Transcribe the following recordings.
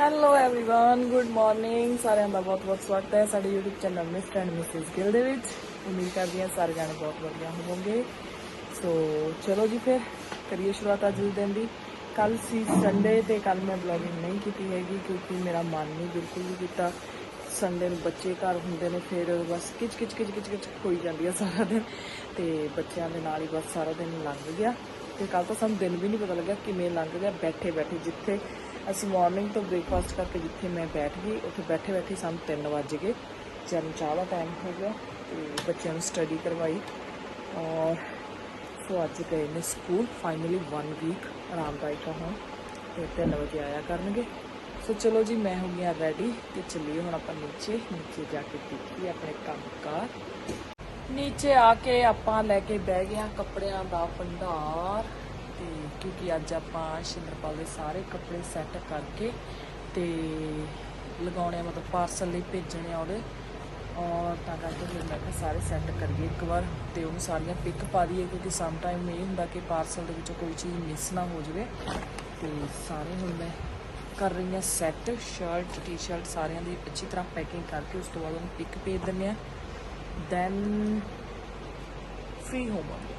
Hello everyone good morning ਸਾਰਿਆਂ ਦਾ ਬਹੁਤ-ਬਹੁਤ ਸਵਾਗਤ ਹੈ ਸਾਡੇ YouTube channel mister and missus Gill ਦੇ ਵਿੱਚ ਉਮੀਦ ਕਰਦੀ ਹਾਂ ਸਾਰੇ ਜਾਣੇ ਬਹੁਤ ਵਧੀਆ ਹੋਵੋਗੇ ਸੋ ਚਲੋ ਜੀ ਫਿਰ ਕਰੀਏ ਸ਼ੁਰੂਆਤ ਅੱਜ ਦੇ ਦਿਨ ਦੀ ਕੱਲ ਸੀ ਸੰਡੇ ਤੇ ਕੱਲ ਮੈਂ ਵਲੌਗਿੰਗ ਨਹੀਂ ਕੀਤੀ ਹੈਗੀ ਕਿਉਂਕਿ ਮੇਰਾ ਮਨ ਨਹੀਂ ਬਿਲਕੁਲ ਵੀ ਕੀਤਾ ਸੰਡੇ ਨੂੰ ਬੱਚੇ ਘਰ ਹੁੰਦੇ ਨੇ ਫਿਰ ਬਸ ਕਿਚ ਕਿਚ ਕਿਚ ਕਿਚ ਕਿਚ ਹੋਈ ਜਾਂਦੀ ਆ ਸਾਰਾ ਦਿਨ ਤੇ ਬੱਚਿਆਂ ਦੇ ਨਾਲ ਹੀ ਬਸ ਸਾਰਾ ਦਿਨ ਲੰਘ ਗਿਆ ਤੇ ਕੱਲ ਤਾਂ ਸਾਨੂੰ ਦਿਨ ਵੀ ਨਹੀਂ ਪਤਾ ਲੱਗਿਆ ਕਿਵੇਂ ਲੰਘ ਗਿਆ ਬੈਠੇ ਬੈਠੇ ਜਿੱਥੇ ਅਸੀਂ ਮਾਰਨਿੰਗ ਤੋਂ ਬ੍ਰੇਕਫਾਸਟ ਕਰਕੇ ਜਿੱਥੇ ਮੈਂ ਬੈਠ ਗਈ, ਉੱਥੇ ਬੈਠੇ ਬੈਠੇ ਸਾਨੂੰ 3 ਵਜ ਗਏ। ਜਨ ਚਾਹ ਦਾ ਟਾਈਮ ਹੋ ਗਿਆ ਤੇ ਬੱਚਿਆਂ ਨੂੰ ਸਟੱਡੀ ਕਰਵਾਈ। ਔਰ ਸੋ ਅੱਜ ਗਏ ਨੇ ਸਕੂਲ ਫਾਈਨਲੀ 1 ਵੀਕ ਆਰਾਮਦਾਇਕ ਆ ਹੁਣ। ਤੇ 3 ਵਜੇ ਆਇਆ ਕਰਨਗੇ। ਸੋ ਚਲੋ ਜੀ, ਮੈਂ ਹੋ ਗਿਆ ਰੈਡੀ ਤੇ ਚੱਲੀਏ ਹੁਣ ਆਪਾਂ ਨੀਚੇ। ਨੀਚੇ ਜਾ ਕੇ ਦੇਖੀਏ ਆਪਣੇ ਕੰਮ ਕਾਰ ਨੀਚੇ ਆ ਕੇ ਆਪਾਂ ਲੈ ਕੇ ਬਹਿ ਗਏ ਹਾਂ ਕੱਪੜਿਆਂ ਦਾ ਭੰਡਾਰ। ਕਿਉਂਕਿ ਅੱਜ ਆਪਾਂ ਸ਼ਿੰਦਰਪਾਲ ਦੇ ਸਾਰੇ ਕੱਪੜੇ ਸੈੱਟ ਕਰਕੇ ਤੇ ਲਗਾਉਣੇ ਆ, ਮਤਲਬ ਪਾਰਸਲ ਲਈ ਭੇਜਣੇ ਆ ਉਹਦੇ। ਔਰ ਤਾਂ ਕਰਕੇ ਫਿਰ ਮੈਂ ਕਿਹਾ ਸਾਰੇ ਸੈੱਟ ਕਰੀਏ ਇੱਕ ਵਾਰ ਤੇ ਉਹਨੂੰ ਸਾਰੀਆਂ ਪਿਕ ਪਾ ਦਈਏ ਕਿਉਂਕਿ ਸਮ ਟਾਈਮ ਇਹ ਹੁੰਦਾ ਕਿ ਪਾਰਸਲ ਦੇ ਵਿੱਚੋਂ ਕੋਈ ਚੀਜ਼ ਮਿਸ ਨਾ ਹੋ ਜਾਵੇ। ਤੇ ਸਾਰੇ ਹੁਣ ਮੈਂ ਕਰ ਰਹੀ ਹਾਂ ਸੈੱਟ ਸ਼ਰਟ ਟੀ-ਸ਼ਰਟ ਸਾਰਿਆਂ ਦੀ ਅੱਛੀ ਤਰ੍ਹਾਂ ਪੈਕਿੰਗ ਕਰਕੇ ਉਸ ਤੋਂ ਬਾਅਦ ਉਹਨੂੰ ਪਿਕ ਭੇਜ ਦਿੰਦੇ ਆ। ਦੈਨ ਫ੍ਰੀ ਹੋਵਾਂਗੇ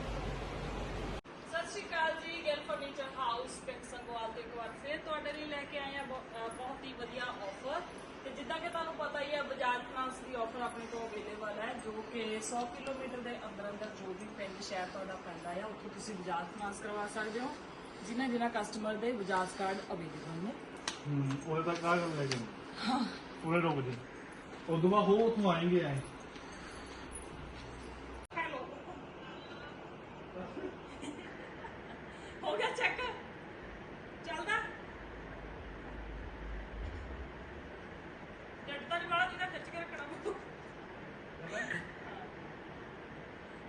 ਸਤਿ ਸ਼੍ਰੀ ਅਕਾਲ ਜੀ ਗਿਲ ਫਰਨੀਚਰ ਹਾਊਸ ਪਿੰਡ ਸੰਗਵਾਲ ਤੋਂ ਇੱਕ ਵਾਰ ਫਿਰ ਤੁਹਾਡੇ ਲਈ ਲੈ ਕੇ ਆਏ ਆ ਬਹੁ- ਅਹ ਬਹੁਤ ਹੀ ਵਧੀਆ ਆਫਰ ਤੇ ਜਿੱਦਾਂ ਕਿ ਤੁਹਾਨੂੰ ਪਤਾ ਹੀ ਹੈ ਬਜਾਜ ਫਾਈਨਾਂਸ ਦੀ ਆਫਰ ਆਪਣੇ ਕੋਲ ਅਵੇਲੇਬਲ ਹੈ ਜੋ ਕਿ 100 ਕਿਲੋਮੀਟਰ ਦੇ ਅੰਦਰ ਅੰਦਰ ਜੋ ਵੀ ਪਿੰਡ ਸ਼ਹਿਰ ਤੁਹਾਡਾ ਪੈਂਦਾ ਹੈ ਉੱਥੇ ਤੁਸੀਂ ਬਜਾਜ ਫਾਈਨਾਂਸ ਕਰਵਾ ਸਕਦੇ ਹੋ। ਜਿਨ੍ਹਾਂ ਜਿਨ੍ਹਾਂ ਕਸਟਮਰ ਦੇ ਬਜਾਜ ਕਾਰਡ ਅਵੇਲੇਬਲ ਨੇ। ਹੂੰ ਉਹਦੇ ਗੱਲ ਲੈ ਕੇ ਹਾਂ। ਪੂਰੇ ਰੁਕ ਜੇ। ਉਦੋਂ ਬਾਅਦ ਹੋ ਉਥੋਂ ਆਏਂਗੇ ਆਏ ਹੋ ਗਿਆ ਚੈੱਕ ਚੱਲਦਾ ਜੱਟ ਤਾਂ ਵਾਲਾ ਜਿਹਦਾ ਖਿੱਚ ਕੇ ਰੱਖਣਾ ਮੈਨੂੰ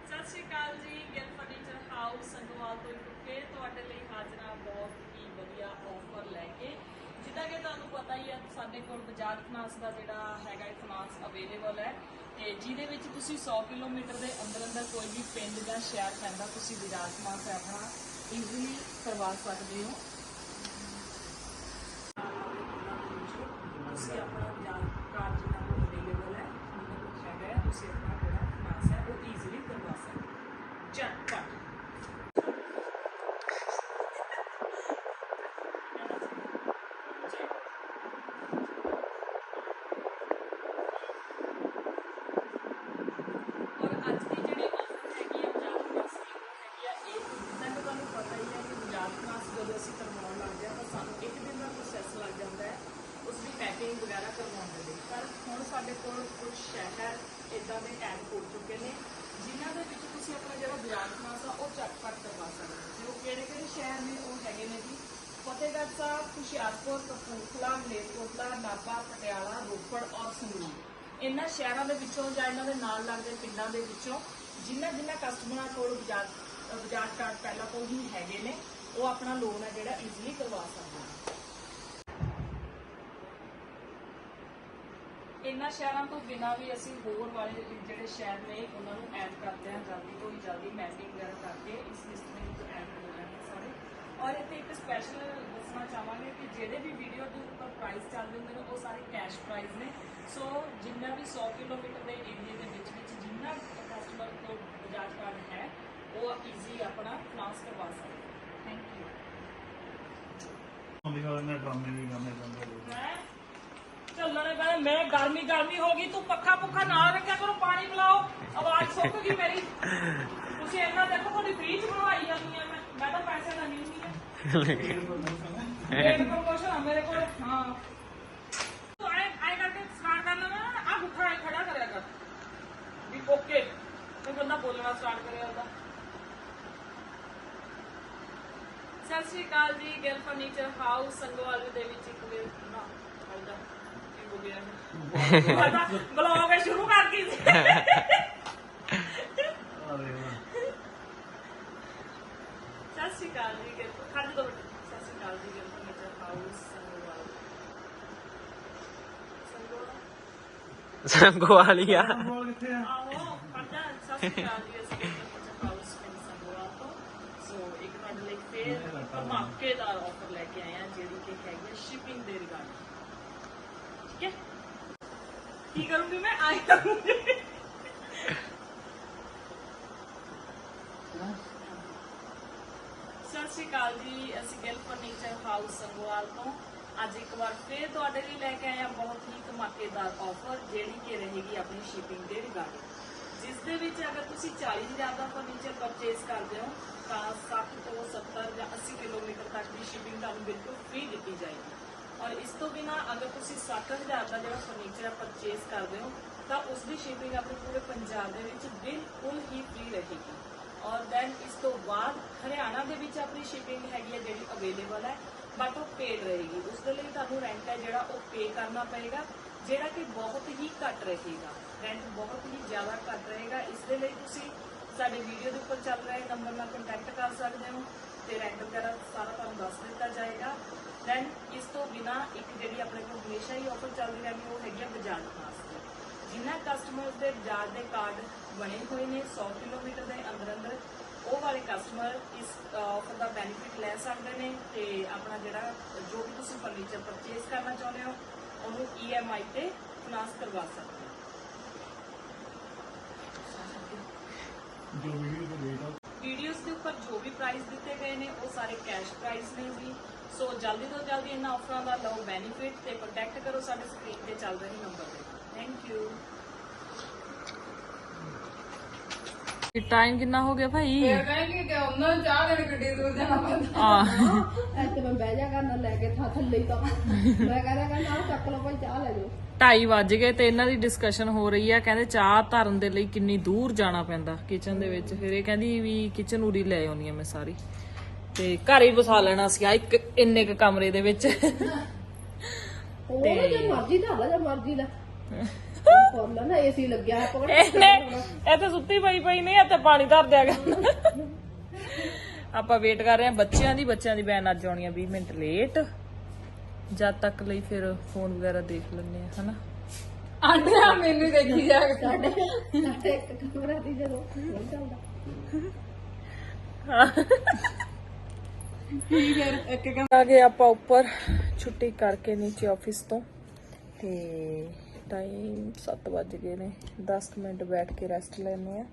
ਸਤਿ ਸ਼੍ਰੀ ਅਕਾਲ ਜੀ ਗਿਲ ਫਰਨੀਚਰ ਹਾਊਸ ਸੰਗਵਾਲ ਤੋਂ ਇੱਕ ਫੇਰ ਤੁਹਾਡੇ ਲਈ ਹਾਜ਼ਰ ਹਾਂ ਬਹੁਤ ਹੀ ਵਧੀਆ ਆਫਰ ਲੈ ਕੇ ਜਿੱਦਾਂ ਕਿ ਤੁਹਾਨੂੰ ਪਤਾ ਹੀ ਹੈ ਸਾਡੇ ਕੋਲ ਬਜਾਜ ਫਾਈਨਾਂਸ ਦਾ ਜਿਹੜਾ ਹੈਗਾ ਇਹ ਫਾਈਨਾਂਸ ਅਵੇਲੇਬਲ ਹੈ ਤੇ ਜਿਹਦੇ ਵਿੱਚ ਤੁਸੀਂ 100 ਕਿਲੋਮੀਟਰ ਦੇ ਅੰਦਰ ਅੰਦਰ ਕੋਈ ਵੀ ਪਿੰਡ ਜਾਂ ਸ਼ਹਿਰ ਪੈਂਦਾ ਤੁਸੀਂ ਬਜਾਜ ਫਾਈਨਾਂਸ ਆਪਣਾ ਈਜ਼ੀਲੀ ਕਰਵਾ ਸਕਦੇ ਹੋ। ਤੁਸੀਂ ਆਪਣਾ ਬਜਾਜ ਕਾਰਡ ਜਿਹਨਾਂ ਕੋਲ ਅਵੇਲੇਬਲ ਹੈ ਉਹਨਾਂ ਕੋਲ ਹੈਗਾ ਹੈ, ਤੁਸੀਂ ਆਪਣਾ ਜਿਹੜਾ ਫਾਈਨਾਂਸ ਹੈ ਉਹ ਈਜ਼ੀਲੀ ਕਰਵਾ ਸਕਦੇ ਹੋ ਝਟਪਟ ਔਰ ਅੱਜ ਦੀ ਜਿਹੜੀ ਆਫਰ ਹੈਗੀ ਹੈ ਬਜਾਜ ਫਾਈਨਾਂਸ ਦੀ ਉਹ ਹੈਗੀ ਆ ਇਹ ਜਿੱਦਾਂ ਕਿ ਤੁਹਾਨੂੰ ਪਤਾ ਹੀ ਹੈ ਕਿ ਬਜਾਜ ਫਾਈਨਾਂਸ ਜਦੋਂ ਅਸੀਂ ਕਰਵਾਉਣ ਲੱਗਦੇ ਹਾਂ ਤਾਂ ਸਾਨੂੰ ਇੱਕ ਦਿਨ ਦਾ ਪ੍ਰੋਸੈਸ ਲੱਗ ਜਾਂਦਾ ਹੈ ਉਸ ਦੀ ਪੈਕਿੰਗ ਵਗੈਰਾ ਕਰਵਾਉਣ ਦੇ ਲਈ ਪਰ ਹੁਣ ਸਾਡੇ ਕੋਲ ਕੁਝ ਸ਼ਹਿਰ ਇਦਾਂ ਦੇ ਐਡ ਹੋ ਚੁੱਕੇ ਨੇ ਜਿਨ੍ਹਾਂ ਦੇ ਵਿੱਚ ਤੁਸੀਂ ਆਪਣਾ ਜਿਹੜਾ ਬਜਾਜ ਫਾਈਨਾਂਸ ਆ ਉਹ ਝਟਪਟ ਕਰਵਾ ਸਕਦੇ ਹੋ। ਜੋ ਕਿਹੜੇ ਕਿਹੜੇ ਸ਼ਹਿਰ ਨੇ ਉਹ ਹੈਗੇ ਨੇ ਜੀ। ਫਤਿਹਗੜ੍ਹ ਸਾਹਿਬ ਹੁਸ਼ਿਆਰਪੁਰ ਕਪੂਰਥਲਾ ਮਲੇਰਕੋਟਲਾ ਨਾਭਾ ਪਟਿਆਲਾ ਰੋਪੜ ਔਰ ਸੰਗਰੂਰ। ਇਹਨਾਂ ਸ਼ਹਿਰਾਂ ਦੇ ਵਿੱਚੋਂ ਜਾਂ ਇਹਨਾਂ ਦੇ ਨਾਲ ਲੱਗਦੇ ਪਿੰਡਾਂ ਦੇ ਵਿੱਚੋਂ ਜਿਨ੍ਹਾਂ ਜਿਨ੍ਹਾਂ ਕਸਟਮਰਾਂ ਕੋਲ ਬਜਾਜ ਅ, ਬਜਾਜ ਕਾਰਡ ਪਹਿਲਾਂ ਤੋਂ ਹੀ ਹੈਗੇ ਨੇ ਉਹ ਆਪਣਾ ਲੋਨ ਹੈ ਜਿਹੜਾ ਈਜ਼ੀਲੀ ਕਰਵਾ ਸਕਦੇ ਨੇ ਇਹਨਾਂ ਸ਼ਹਿਰਾਂ ਤੋਂ ਬਿਨਾਂ ਵੀ ਅਸੀਂ ਹੋਰ ਵਾਲੇ ਜਿਹੜੇ ਸ਼ਹਿਰ ਨੇ ਉਹਨਾਂ ਨੂੰ ਐਡ ਕਰਦੇ ਹਾਂ ਜਲਦੀ ਤੋਂ ਜਲਦੀ ਮੈਪਿੰਗ ਵਗੈਰਾ ਕਰਕੇ ਇਸ ਲਿਸਟ ਦੇ ਵਿੱਚ ਐਡ ਹੋ ਜਾਣਗੇ ਸਾਰੇ। ਔਰ ਇੱਥੇ ਇੱਕ ਸਪੈਸ਼ਲ ਦੱਸਣਾ ਚਾਹਾਂਗੇ ਕਿ ਜਿਹੜੇ ਵੀ ਵੀਡੀਓ ਦੇ ਉੱਪਰ ਪ੍ਰਾਈਸ ਚੱਲਦੇ ਹੁੰਦੇ ਨੇ ਉਹ ਸਾਰੇ ਕੈਸ਼ ਪ੍ਰਾਈਸ ਨੇ। ਸੋ ਜਿੰਨਾ ਵੀ 100 ਕਿਲੋਮੀਟਰ ਦੇ ਏਰੀਆ ਦੇ ਵਿੱਚ ਵਿੱਚ ਜਿੰਨਾ ਕਸਟਮਰ ਕੋਲ ਬਜਾਜ ਕਾਰਡ ਹੈ ਉਹ ਈਜ਼ੀ ਆਪਣਾ ਫਾਈਨਾਂਸ ਕਰਵਾ ਸਕਦੇ ਥੈਂਕ ਯੂ ਗੱਲ ਨੇ ਡਰਾਮੇ ਵੀ ਕਰਨੇ ਪੈਂਦੇ ਨੇ ਮੈਂ ਚੱਲਣੇ ਮੈਂ ਗਰਮੀ ਗਰਮੀ ਹੋ ਗਈ, ਤੂੰ ਪੱਖਾ ਪੁੱਖਾ ਨਾਲ ਰੱਖਿਆ ਕਰੋ, ਪਾਣੀ ਪਿਲਾਓ, ਆਵਾਜ਼ ਸੁੱਕ ਗਈ ਮੇਰੀ। ਤੁਸੀਂ ਇਹਨਾਂ ਦੇਖੋ, ਤੁਹਾਡੀ ਫ੍ਰੀ ਚ ਬਣਵਾਈ ਜਾਂਦੀ ਆ ਮੈਂ। ਮੈਂ ਤਾਂ ਪੈਸੇ ਦਾ ਨਹੀਂ ਹੁੰਦੀ ਹੈ ਇਹ ਪ੍ਰਮੋਸ਼ਨ ਆ ਮੇਰੇ ਕੋਲ, ਹਾਂ। ਤੂੰ ਆਏ ਆਏ ਕਰਕੇ ਸਟਾਰਟ ਕਰ ਲੈਣਾ ਆ ਗੁੱਠਾ ਆਏ ਖੜਾ ਕਰਿਆ ਕਰ। ਵੀ ਓਕੇ, ਤੇ ਬੰਦਾ ਬੋਲਣਾ ਸਟਾਰਟ ਕਰਿਆ ਉਹਦਾ। ਸਤਿ ਸ਼੍ਰੀ ਅਕਾਲ ਜੀ, ਗਿਲ ਫਰਨੀਚਰ ਹਾਊਸ, ਸੰਗਵਾਲ ਦੇ ਵਿੱਚ ਇੱਕ ਵੇ ਨਾ ਆਇਦਾ ਕੀ ਹੋ ਗਿਆ ਪਤਾ ਬਲੌਗ ਸ਼ੁਰੂ ਕਰ ਕੀ ਸੀ। ਸਤਿ ਸ਼੍ਰੀ ਅਕਾਲ ਜੀ ਗਿਲ ਖੜ ਦੋ ਸਤਿ ਸ਼੍ਰੀ ਅਕਾਲ ਜੀ ਗਿਲ ਫਰਨੀਚਰ ਹਾਊਸ ਸੰਗਵਾਲ ਸੰਗਵਾਲ ਸੰਗਵਾਲੀਆ ਬੋਲ ਕਿੱਥੇ ਆ? ਆਓ ਖੜਦਾ ਸਤਿ ਸ਼੍ਰੀ ਅਕਾਲ ਜੀ ਅਸੀਂ ਗਿਲ ਫਰਨੀਚਰ ਹਾਊਸ ਪਿੰਡ ਸੰਗਵਾਲ ਤੋਂ ਸੋ ਇੱਕ ਤੁਹਾਡੇ ਲਈ ਫੇਰ ਧਮਾਕੇਦਾਰ ਆਫਰ ਲੈ ਕੇ ਆਏ ਹਾਂ ਜਿਹੜੀ ਕਿ ਹੈਗੀ ਹੈ ਸ਼ਿਪਿੰਗ ਦੇ ਰਿਗਾਰਡਿੰਗ ਠੀਕ ਹੈ? ਕੀ ਕਰੂੰਗੀ ਮੈਂ? ਆਈ ਕਰੂੰਗੀ। ਸਤਿ ਸ਼੍ਰੀ ਅਕਾਲ ਜੀ, ਅਸੀਂ ਗਿਲ ਫਰਨੀਚਰ ਹਾਊਸ ਸੰਗਵਾਲ ਤੋਂ। ਅੱਜ ਇੱਕ ਵਾਰ ਫੇਰ ਤੁਹਾਡੇ ਲਈ ਲੈ ਕੇ ਆਏ ਹਾਂ ਬਹੁਤ ਹੀ ਧਮਾਕੇਦਾਰ ਆਫਰ ਜਿਹੜੀ ਕਿ ਰਹੇਗੀ ਆਪਣੀ ਸ਼ਿਪਿੰਗ ਦੇ ਰਿਗਾਰਡਿੰਗ। ਜਿਸ ਦੇ ਵਿੱਚ ਅਗਰ ਤੁਸੀਂ 40000 ਦਾ ਫਰਨੀਚਰ ਪਰਚੇਸ ਕਰਦੇ ਹੋ, ਤਾਂ 60 ਤੋਂ 70 ਜਾਂ 80 ਕਿਲੋਮੀਟਰ ਤੱਕ ਦੀ ਸ਼ਿਪਿੰਗ ਤੁਹਾਨੂੰ ਬਿਲਕੁਲ ਫ੍ਰੀ ਦਿੱਤੀ ਜਾਏਗੀ। ਔਰ ਇਸ ਤੋਂ ਬਿਨਾ ਅਗਰ ਤੁਸੀਂ 60000 ਦਾ ਜਿਹੜਾ ਫਰਨੀਚਰ ਪਰਚੇਸ ਕਰਦੇ ਹੋ, ਤਾਂ ਉਸ ਦੀ ਸ਼ਿਪਿੰਗ ਆਪਣੇ ਪੂਰੇ ਪੰਜਾਬ ਦੇ ਵਿੱਚ ਬਿਲਕੁਲ ਹੀ ਫ੍ਰੀ ਰਹੇਗੀ। ਔਰ ਦੈਨ ਇਸ ਤੋਂ ਬਾਅਦ ਹਰਿਆਣਾ ਦੇ ਵਿੱਚ ਆਪਣੀ ਸ਼ਿਪਿੰਗ ਹੈਗੀ ਹੈ ਜਿਹੜੀ ਅਵੇਲੇਬਲ ਹੈ ਬਟ ਉਹ ਪੇਡ ਰਹੇਗੀ। ਉਸ ਦੇ ਲਈ ਤੁਹਾਨੂੰ ਰੈਂਟ ਹੈ ਜਿਹੜਾ ਉਹ ਪੇ ਕਰਨਾ ਪਏਗਾ, ਜਿਹੜਾ ਕਿ ਬਹੁਤ ਹੀ ਘੱਟ ਰਹੇਗਾ। ਰੈਂਟ ਬਹੁਤ ਹੀ ਜ਼ਿਆਦਾ ਘੱਟ ਰਹੇਗਾ। ਇਸ ਦੇ ਲਈ ਤੁਸੀਂ ਸਾਡੇ ਵੀਡੀਓ ਦੇ ਉੱਪਰ ਚੱਲ ਰਹੇ ਨੰਬਰ ਨਾਲ ਕੰਟੈਕਟ ਕਰ ਸਕਦੇ ਹੋ ਤੇ ਰੈਂਟ ਵਗੈਰਾ ਸਾਰਾ ਤੁਹਾਨੂੰ ਦੱਸ ਦਿੱਤਾ ਜਾਏਗਾ। ਦੈਨ ਇਸ ਤੋਂ ਬਿਨਾ ਇੱਕ ਜਿਹੜੀ ਆਪਣੇ ਕੋਲ ਹਮੇਸ਼ਾ ਹੀ ਆਫਰ ਚੱਲਦੀ ਰਹਿੰਦੀ ਉਹ ਹੈਗੀ ਹੈ ਬਜਾਜ ਦੀ ਜਿਨ੍ਹਾਂ ਕਸਟਮਰਸ ਦੇ ਬਜਾਜ ਦੇ ਕਾਰਡ ਬਣੇ ਹੋਏ ਨੇ 100 ਕਿਲੋਮੀਟਰ ਦੇ ਅੰਦਰ ਅੰਦਰ ਉਹ ਵਾਲੇ ਕਸਟਮਰ ਇਸ ਆਫਰ ਦਾ ਬੈਨੀਫਿਟ ਲੈ ਸਕਦੇ ਨੇ ਤੇ ਆਪਣਾ ਜਿਹੜਾ ਜੋ ਵੀ ਤੁਸੀਂ ਫਰਨੀਚਰ ਪਰਚੇਸ ਕਰਨਾ ਚਾਹੁੰਦੇ ਹੋ ਉਹਨੂੰ EMI ਤੇ ਫਾਈਨਾਂਸ ਕਰਵਾ ਸਕਦੇ ਹੋ। ਜੋ ਵੀਡੀਓ ਆ। ਵੀਡੀਓਜ਼ ਦੇ ਉੱਪਰ ਜੋ ਵੀ ਪ੍ਰਾਈਸ ਦਿੱਤੇ ਗਏ ਨੇ ਉਹ ਸਾਰੇ ਕੈਸ਼ ਪ੍ਰਾਈਸ ਨੇ ਜੀ। ਸੋ ਜਲਦੀ ਤੋਂ ਜਲਦੀ ਇਹਨਾਂ ਆਫਰਾਂ ਦਾ ਲਓ ਬੈਨੀਫਿਟ ਤੇ ਕੰਟੈਕਟ ਕਰੋ ਸਾਡੇ ਸਕਰੀਨ ਤੇ ਚੱਲ ਰਹੇ ਨੰਬਰ ਤੇ। ਥੈਂਕ ਯੂ ਟਾਈਮ ਕਿੰਨਾ ਹੋ ਗਿਆ ਭਾਈ? ਕਹਿੰਗੇ ਕਿ ਉਹਨਾਂ ਨੂੰ ਚਾਹ ਦੇਣ ਗੱਡੀ ਦੂਰ ਜਾਣਾ ਪੈਂਦਾ। ਆ ਇੱਥੇ ਮੈਂ ਬਹਿ ਜਾ ਕਰਨਾ ਲੈ ਕੇ ਥਾ ਥੱਲੇ ਹੀ ਤਾਂ। ਮੈਂ ਕਹਿੰਦਾ ਕਹਿੰਦਾ ਆਹ ਚੱਕ ਲਓ ਭਾਈ ਚਾਹ ਲੈ ਜਾਓ। 2:30 ਵੱਜ ਗਏ ਤੇ ਇਹਨਾਂ ਦੀ ਡਿਸਕਸ਼ਨ ਹੋ ਰਹੀ ਆ। ਕਹਿੰਦੇ ਚਾਹ ਧਰਨ ਦੇ ਲਈ ਕਿੰਨੀ ਦੂਰ ਜਾਣਾ ਪੈਂਦਾ ਕਿਚਨ ਦੇ ਵਿੱਚ। ਫਿਰ ਇਹ ਕਹਿੰਦੀ ਵੀ ਕਿਚਨ ਉਰੀ ਲੈ ਆਉਣੀ ਆ ਮੈਂ ਸਾਰੀ। ਤੇ ਘਰ ਹੀ ਵਸਾ ਲੈਣਾ ਸੀ ਆ ਇੱਕ ਇੰਨੇ ਕ ਕਮਰੇ ਦੇ ਵਿੱਚ। ਉਹ ਜੇ ਮਰਜ਼ੀ ਦਾ ਲਾ ਜੇ ਮਰਜ਼ੀ ਦਾ। ਕੋਲ ਨਾ ਏਸੀ ਲੱਗਿਆ ਹੈ ਪਕੜ ਇਹ ਤਾਂ ਸੁੱਤੀ ਪਈ ਪਈ ਨਹੀਂ ਇੱਥੇ ਪਾਣੀ ਧਰ ਦਿਆ ਗਿਆ ਆਪਾਂ ਵੇਟ ਕਰ ਰਹੇ ਹਾਂ ਬੱਚਿਆਂ ਦੀ ਬੱਚਿਆਂ ਦੀ ਬੈਨ ਅੱਜ ਆਉਣੀ ਆ 20 ਮਿੰਟ ਲੇਟ ਜਦ ਤੱਕ ਲਈ ਫਿਰ ਫੋਨ ਵਗੈਰਾ ਦੇਖ ਲੈਂਦੇ ਆ ਹਨਾ? ਆਂਡਿਆ ਮੈਨੂੰ ਦੇਖੀ ਜਾ ਸਾਡੇ ਸਾਡੇ ਇੱਕ ਕਮਰਾ ਦੀ ਜਦੋਂ ਨਹੀਂ ਚੱਲਦਾ। ਆ ਗਏ ਆਪਾਂ ਉੱਪਰ ਛੁੱਟੀ ਕਰਕੇ ਨੀਚੇ ਆਫਿਸ ਤੋਂ। ਤੇ ਟਾਈਮ 7 ਵੱਜ ਗਏ ਨੇ। 10 ਕੁ ਮਿੰਟ ਬੈਠ ਕੇ ਰੈਸਟ ਲੈਣੇ ਆ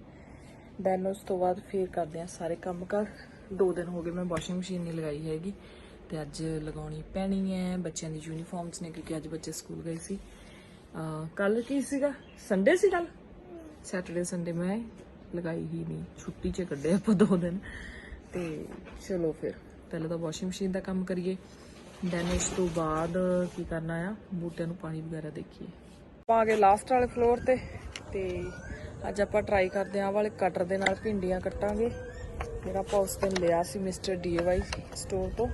ਦੈਨ ਉਸ ਤੋਂ ਬਾਅਦ ਫੇਰ ਕਰਦੇ ਆ ਸਾਰੇ ਕੰਮ ਕਰ ਦੋ ਦਿਨ ਹੋ ਗਏ ਮੈਂ ਵਾਸ਼ਿੰਗ ਮਸ਼ੀਨ ਨਹੀਂ ਲਗਾਈ ਹੈਗੀ। ਤੇ ਅੱਜ ਲਗਾਉਣੀ ਪੈਣੀ ਹੈ ਬੱਚਿਆਂ ਦੀ ਯੂਨੀਫਾਰਮਸ ਨੇ, ਕਿਉਂਕਿ ਅੱਜ ਬੱਚੇ ਸਕੂਲ ਗਏ ਸੀ। ਕੱਲ ਕੀ ਸੀਗਾ? ਸੰਡੇ ਸੀ ਕੱਲ ਸੈਟਰਡੇ ਸੰਡੇ ਮੈਂ ਲਗਾਈ ਹੀ ਨਹੀਂ। ਛੁੱਟੀ 'ਚ ਕੱਢੇ ਆਪਾਂ ਦੋ ਦਿਨ। ਤੇ ਚਲੋ ਫਿਰ। ਪਹਿਲਾਂ ਤਾਂ ਵਾਸ਼ਿੰਗ ਮਸ਼ੀਨ ਦਾ ਕੰਮ ਕਰੀਏ ਦੈਨ ਉਸ ਤੋਂ ਬਾਅਦ ਕੀ ਕਰਨਾ ਆ, ਬੂਟਿਆਂ ਨੂੰ ਪਾਣੀ ਵਗੈਰਾ ਦੇਖੀਏ। ਆਪਾਂ ਆ ਗਏ ਲਾਸਟ ਵਾਲੇ ਫਲੋਰ ਤੇ ਤੇ ਅੱਜ ਆਪਾਂ ਟਰਾਈ ਕਰਦੇ ਆਂ ਵਾਲੇ ਕਟਰ ਦੇ ਨਾਲ ਭਿੰਡੀਆਂ ਕੱਟਾਂਗੇ। ਜਿਹੜਾ ਆਪਾਂ ਉਸ ਦਿਨ ਲਿਆ ਸੀ ਮਿਸਟਰ ਡੀਏਵਾਈ ਸਟੋਰ ਤੋਂ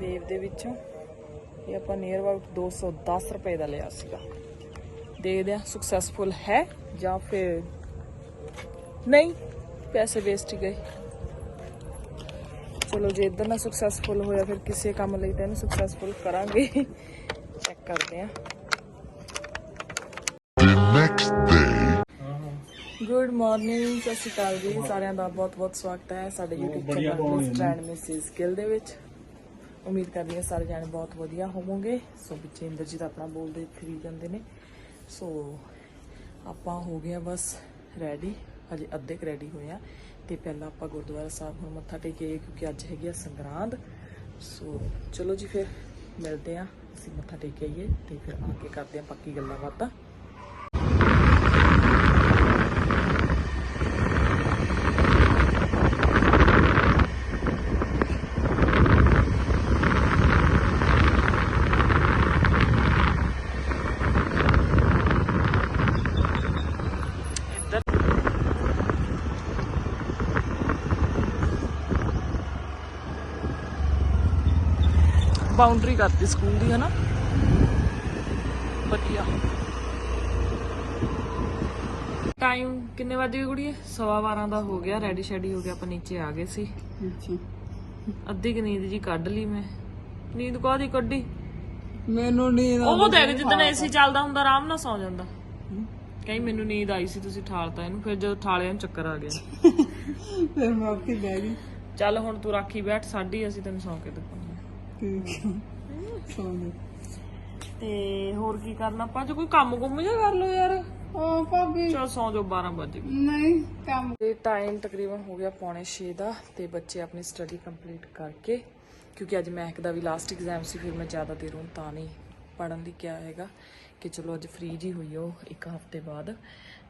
ਵੇਵ ਦੇ ਵਿੱਚੋਂ, ਇਹ ਆਪਾਂ ਨੀਅਰ ਅਬਾਊਟ 210 ਰੁਪਏ ਦਾ ਲਿਆ ਸੀਗਾ। ਦੇਖਦੇ ਆ ਸਕਸੈਸਫੁਲ ਹੈ ਜਾਂ ਫਿਰ ਨਹੀਂ, ਪੈਸੇ ਵੇਸਟ ਹੀ ਗਏ। ਚਲੋ ਜੇ ਇਧਰ ਨਾ ਸਕਸੈਸਫੁਲ ਹੋਇਆ ਫਿਰ ਕਿਸੇ ਕੰਮ ਲਈ ਤਾਂ ਇਹਨੂੰ ਸਕਸੈਸਫੁਲ ਕਰਾਂਗੇ। ਚੈੱਕ ਕਰਦੇ ਆ. ਗੁੱਡ ਮਾਰਨਿੰਗ ਸਤਿ ਸ਼੍ਰੀ ਅਕਾਲ ਜੀ। ਸਾਰਿਆਂ ਦਾ ਬਹੁਤ ਬਹੁਤ ਸਵਾਗਤ ਹੈ ਸਾਡੇ YouTube channel and Mrs Gill ਦੇ ਵਿੱਚ। ਉਮੀਦ ਕਰਦੀ ਹਾਂ ਸਾਰੇ ਜਾਣੇ ਬਹੁਤ ਵਧੀਆ ਹੋਵੋਗੇ। ਸੋ ਪਿੱਛੇ ਇੰਦਰਜੀਤ ਆਪਣਾ ਬੋਲਦੇ ਫਰੀ ਜਾਂਦੇ ਨੇ। ਸੋ ਆਪਾਂ ਹੋ ਗਏ ਬਸ ਰੈਡੀ ਹਜੇ ਅੱਧੇ ਕੁ ਰੈਡੀ ਹੋਏ ਆ ਤੇ ਪਹਿਲਾਂ ਆਪਾਂ ਗੁਰਦੁਆਰਾ ਸਾਹਿਬ ਹੁਣ ਮੱਥਾ ਟੇਕੀਏ, ਕਿਉਂਕਿ ਅੱਜ ਹੈਗੀ ਆ ਸੰਗਰਾਂਦ। ਸੋ ਚਲੋ ਜੀ, ਫਿਰ ਮਿਲਦੇ ਆ, ਅਸੀਂ ਮੱਥਾ ਟੇਕ ਆਈਏ ਤੇ ਫਿਰ ਆ ਕੇ ਕਰਦੇ ਆ ਪੱਕੀ ਗੱਲਾਂ ਬਾਤਾਂ। ਬਾਉਂਡਰੀ ਕਰਤੀ ਸਕੂਲ ਦੀ ਹਨਾ? ਵਧੀਆ। ਟਾਈਮ ਕਿੰਨੇ ਵਜੇ ਕੁੜੀਏ? ਸਵਾ 12 ਦਾ ਹੋ ਗਿਆ ਰੈਡੀ ਸ਼ੈਡੀ ਹੋ ਗਿਆ ਆਪਾਂ ਨੀਚੇ ਆ ਗਏ ਸੀ। ਅੱਧੀ ਕੁ ਨੀਂਦ ਜੀ ਕੱਢ ਲਈ ਮੈਂ। ਨੀਂਦ ਕਾਹਦੀ ਕੱਢੀ? ਮੈਨੂੰ ਨੀਂਦ ਉਹ ਦੇਖ ਜਿੱਦਣ ਏਸੀ ਚੱਲਦਾ ਹੁੰਦਾ ਆਰਾਮ ਨਾਲ ਸੌ ਜਾਂਦਾ। ਕਹੀ ਮੈਨੂੰ ਨੀਂਦ ਆਈ ਸੀ ਤੁਸੀਂ ਠਾਲਤਾ ਇਹਨੂੰ ਫਿਰ ਜਦੋਂ ਠਾਲਿਆ ਨੂੰ ਚੱਕਰ ਆ ਗਿਆ। ਫਿਰ ਮੈਂ ਉੱਥੇ ਬਹਿ ਗਈ। ਚੱਲ ਹੁਣ ਤੂੰ ਰਾਖੀ ਬੈਠ ਸਾਡੀ ਅਸੀਂ ਤੈਨੂੰ ਸੌਂ ਕੇ ਦਿਖਾਉਂਦੇ। ਹਾਂ। ਤੇ ਹੋਰ ਕੀ ਕਰਨਾ? ਆਪਾਂ ਜੇ ਕੋਈ ਕੰਮ ਗੁੰਮ ਜਾ ਕਰ ਲਓ ਯਾਰ। ਉਹ ਭਾਬੀ? ਚਲ ਸੌਂ ਜਾਓ 12 ਵਜੇ ਨਹੀਂ ਕੰਮ ਤੇ ਟਾਈਮ ਤਕਰੀਬਨ ਹੋ ਗਿਆ ਪੌਣੇ 6 ਦਾ ਤੇ ਬੱਚੇ ਆਪਣੀ ਸਟੱਡੀ ਕੰਪਲੀਟ ਕਰਕੇ ਕਿਉਂਕਿ ਅੱਜ ਮੈਥ ਦਾ ਵੀ ਲਾਸਟ ਐਗਜ਼ਾਮ ਸੀ ਫਿਰ ਮੈਂ ਜ਼ਿਆਦਾ ਦੇਰ ਹੁਣ ਤਾਂ ਨਹੀਂ ਪੜਨ ਲਈ ਕਿਹਾ ਹੈਗਾ ਕਿ ਚਲੋ ਅੱਜ ਫ੍ਰੀ ਜੀ ਹੋਈ ਉਹ ਇੱਕ ਹਫ਼ਤੇ ਬਾਅਦ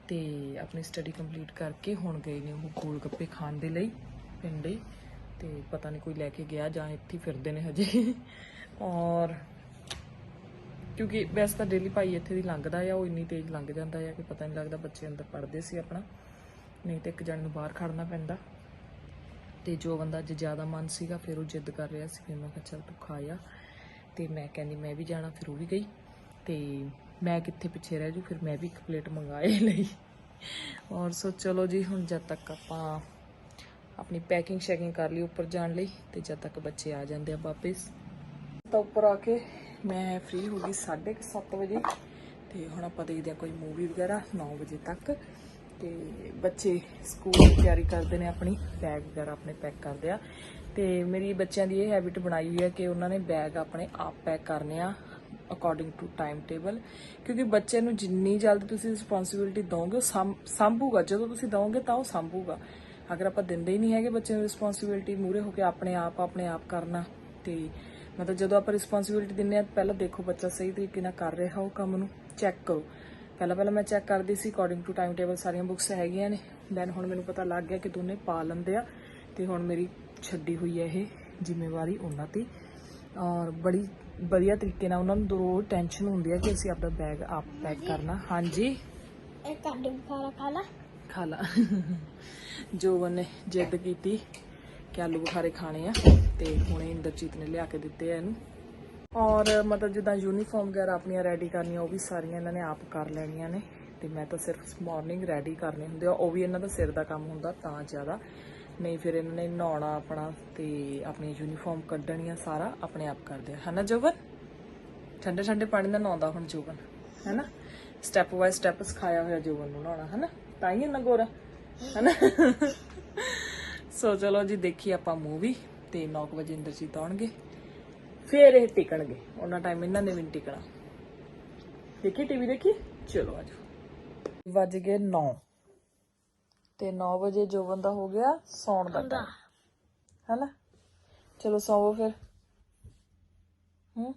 ਤੇ ਆਪਣੀ ਸਟੱਡੀ ਕੰਪਲੀਟ ਕਰਕੇ ਹੁਣ ਗਏ ਨੇ ਉਹ ਗੋਲ ਗੱਪੇ ਖਾਣ ਦੇ ਲਈ ਪਿੰਡੇ। ਤੇ ਪਤਾ ਨਹੀਂ ਕੋਈ ਲੈ ਕੇ ਗਿਆ ਜਾਂ ਇੱਥੇ ਫਿਰਦੇ ਨੇ ਹਜੇ। ਔਰ ਕਿਉਂਕਿ ਵੈਸੇ ਤਾਂ ਡੇਲੀ ਭਾਈ ਇੱਥੇ ਦੀ ਲੰਘਦਾ ਆ, ਉਹ ਇੰਨੀ ਤੇਜ਼ ਲੰਘ ਜਾਂਦਾ ਆ ਕਿ ਪਤਾ ਨਹੀਂ ਲੱਗਦਾ ਬੱਚੇ ਅੰਦਰ ਪੜ੍ਹਦੇ ਸੀ ਆਪਣਾ। ਨਹੀਂ ਤੇ ਇੱਕ ਜਣ ਨੂੰ ਬਾਹਰ ਖੜਨਾ ਪੈਂਦਾ। ਤੇ ਜੋ ਬੰਦਾ ਅੱਜ ਜ਼ਿਆਦਾ ਮਨ ਸੀਗਾ, ਫਿਰ ਉਹ ਜਿੱਦ ਕਰ ਰਿਹਾ ਸੀ ਫਿਰ ਮੈਂ ਕਿਹਾ ਚੱਲ ਤੂੰ ਖਾ ਆ। ਤੇ ਮੈਂ ਕਹਿੰਦੀ ਮੈਂ ਵੀ ਜਾਣਾ, ਫਿਰ ਉਹ ਵੀ ਗਈ। ਤੇ ਮੈਂ ਕਿੱਥੇ ਪਿੱਛੇ ਰਹਿ ਜੂ, ਫਿਰ ਮੈਂ ਵੀ ਇੱਕ ਪਲੇਟ ਮੰਗਾਏ ਲਈ। ਔਰ ਸੋ ਚਲੋ ਜੀ, ਹੁਣ ਜਦ ਤੱਕ ਆਪਾਂ ਆਪਣੀ ਪੈਕਿੰਗ ਸ਼ੈਕਿੰਗ ਕਰ ਲਈ ਉੱਪਰ ਜਾਣ ਲਈ ਤੇ ਜਦ ਤੱਕ ਬੱਚੇ ਆ ਜਾਂਦੇ ਆ ਵਾਪਸ। ਤਾਂ ਉੱਪਰ ਆ ਕੇ ਮੈਂ ਫ੍ਰੀ ਹੋ ਗਈ 7:30 ਵਜੇ ਤੇ ਹੁਣ ਆਪਾਂ ਦੇਖਦੇ ਆ ਕੋਈ ਮੂਵੀ ਵਗੈਰਾ 9 ਵਜੇ ਤੱਕ। ਤੇ ਬੱਚੇ ਸਕੂਲ ਦੀ ਤਿਆਰੀ ਕਰਦੇ ਨੇ ਆਪਣੀ ਬੈਗ ਵਗੈਰਾ ਆਪਣੇ ਪੈਕ ਕਰਦੇ ਆ। ਤੇ ਮੇਰੀ ਬੱਚਿਆਂ ਦੀ ਇਹ ਹੈਬਿਟ ਬਣਾਈ ਹੋਈ ਹੈ ਕਿ ਉਹਨਾਂ ਨੇ ਬੈਗ ਆਪਣੇ ਆਪ ਪੈਕ ਕਰਨੇ ਆ ਅਕੋਰਡਿੰਗ ਟੂ ਟਾਈਮ ਟੇਬਲ ਕਿਉਂਕਿ ਬੱਚੇ ਨੂੰ ਜਿੰਨੀ ਜਲਦੀ ਤੁਸੀਂ ਰਿਸਪੌਂਸਿਬਿਲਟੀ ਦੋਗੇ ਉਹ ਸੰਭ- ਸੰਭੂਗਾ, ਜਦੋਂ ਤੁਸੀਂ ਦੋਗੇ ਤਾਂ ਉਹ ਸੰਭੂਗਾ। ਅਗਰ ਆਪਾਂ ਦਿੰਦੇ ਹੀ ਨਹੀਂ ਹੈਗੇ ਬੱਚੇ ਨੂੰ ਰਿਸਪੌਂਸਿਬਿਲਟੀ ਮੂਰੇ ਹੋ ਕੇ ਆਪਣੇ ਆਪ ਆਪਣੇ ਆਪ ਕਰਨਾ ਤੇ ਮਤਲਬ ਜਦੋਂ ਆਪਾਂ ਰਿਸਪੌਂਸਿਬਿਲਟੀ ਦਿੰਨੇ ਆ ਪਹਿਲਾਂ ਦੇਖੋ ਬੱਚਾ ਸਹੀ ਤਰੀਕੇ ਨਾਲ ਕਰ ਰਿਹਾ ਉਹ ਕੰਮ ਨੂੰ ਚੈੱਕ ਕਰੋ। ਪਹਿਲਾਂ ਪਹਿਲਾਂ ਮੈਂ ਚੈੱਕ ਕਰਦੀ ਸੀ ਅਕੋਰਡਿੰਗ ਟੂ ਟਾਈਮ ਟੇਬਲ ਸਾਰੀਆਂ ਬੁੱਕਸ ਹੈਗੀਆਂ ਨੇ ਦੈਨ ਹੁਣ ਮੈਨੂੰ ਪਤਾ ਲੱਗ ਗਿਆ ਕਿ ਦੋਨੇ ਪਾ ਲੈਂਦੇ ਆ ਤੇ ਹੁਣ ਮੇਰੀ ਛੱਡੀ ਹੋਈ ਹੈ ਇਹ ਜ਼ਿੰਮੇਵਾਰੀ ਉਹਨਾਂ ਤੇ। ਔਰ ਬੜੀ ਵਧੀਆ ਤਰੀਕੇ ਨਾਲ ਉਹਨਾਂ ਨੂੰ ਰੋਜ਼ ਟੈਨਸ਼ਨ ਹੁੰਦੀ ਹੈ ਕਿ ਅਸੀਂ ਆਪਦਾ ਬੈਗ ਆਪ ਪੈਕ ਕਰਨਾ। ਹਾਂਜੀ। ਇਹ ਕਾਡੇ ਬੁਖਾਰਾ ਖਾ ਲਾ। ਖਾ ਲਾ। ਜੋਬਨ ਨੇ ਜਿੱਦ ਕੀਤੀ ਕਿ ਆਲੂ ਬੁਖਾਰੇ ਖਾਣੇ ਆ ਤੇ ਹੁਣੇ ਇੰਦਰਜੀਤ ਨੇ ਲਿਆ ਕੇ ਦਿੱਤੇ ਆ ਇਹਨੂੰ। ਔਰ ਮਤਲਬ ਜਿੱਦਾਂ ਯੂਨੀਫਾਰਮ ਵਗੈਰਾ ਆਪਣੀਆਂ ਰੈਡੀ ਕਰਨੀਆਂ, ਉਹ ਵੀ ਸਾਰੀਆਂ ਇਹਨਾਂ ਨੇ ਆਪ ਕਰ ਲੈਣੀਆਂ ਨੇ। ਤੇ ਮੈਂ ਤਾਂ ਸਿਰਫ ਮਾਰਨਿੰਗ ਰੈਡੀ ਕਰਨੇ ਹੁੰਦੇ ਆ, ਉਹ ਵੀ ਇਹਨਾਂ ਦਾ ਸਿਰ ਦਾ ਕੰਮ ਹੁੰਦਾ ਤਾਂ ਜ਼ਿਆਦਾ। ਨਹੀਂ ਫਿਰ ਇਹਨਾਂ ਨੇ ਨਹਾਉਣਾ ਆਪਣਾ ਤੇ ਆਪਣੀ ਯੂਨੀਫਾਰਮ ਕੱਢਣੀਆਂ ਸਾਰਾ ਆਪਣੇ ਆਪ ਕਰਦੇ ਆ। ਹਨਾ ਜੋਬਨ? ਠੰਡੇ ਠੰਡੇ ਪਾਣੀ ਨਾਲ ਨਹਾਉਂਦਾ ਹੁਣ ਜੋਬਨ ਹੈਨਾ ਸਟੈਪ ਬਾਈ ਸਟੈਪ ਸਿਖਾਇਆ ਹੋਇਆ ਜੋਬਨ ਨੂੰ ਨਹਾਉਣਾ ਹੈਨਾ ਤਾਂ ਹੀ ਇੰਨਾ ਗੋਰਾ ਹੈਨਾ? ਸੋ ਚਲੋ ਜੀ ਦੇਖੀ ਆਪਾਂ ਮੂਵੀ ਤੇ 9 ਵਜੇ ਇੰਦਰਜੀਤ ਆਉਣਗੇ। ਫੇਰ ਇਹ ਟਿਕਣਗੇ। ਉਹਨਾਂ ਟਾਈਮ ਇਹਨਾਂ ਨੇ ਵੀ ਨੀ ਟਿਕਣਾ। ਦੇਖੀ ਟੀਵੀ ਦੇਖੀ? ਚਲੋ ਆਜੋ ਵੱਜ ਗਏ 9 ਤੇ 9 ਵਜੇ ਜੋ ਬੰਦਾ ਹੋ ਗਿਆ ਸੌਣ ਦਾ ਟਾਈਮ ਹੈਨਾ? ਚਲੋ ਸੌਵੋ ਫਿਰ। ਹੂੰ?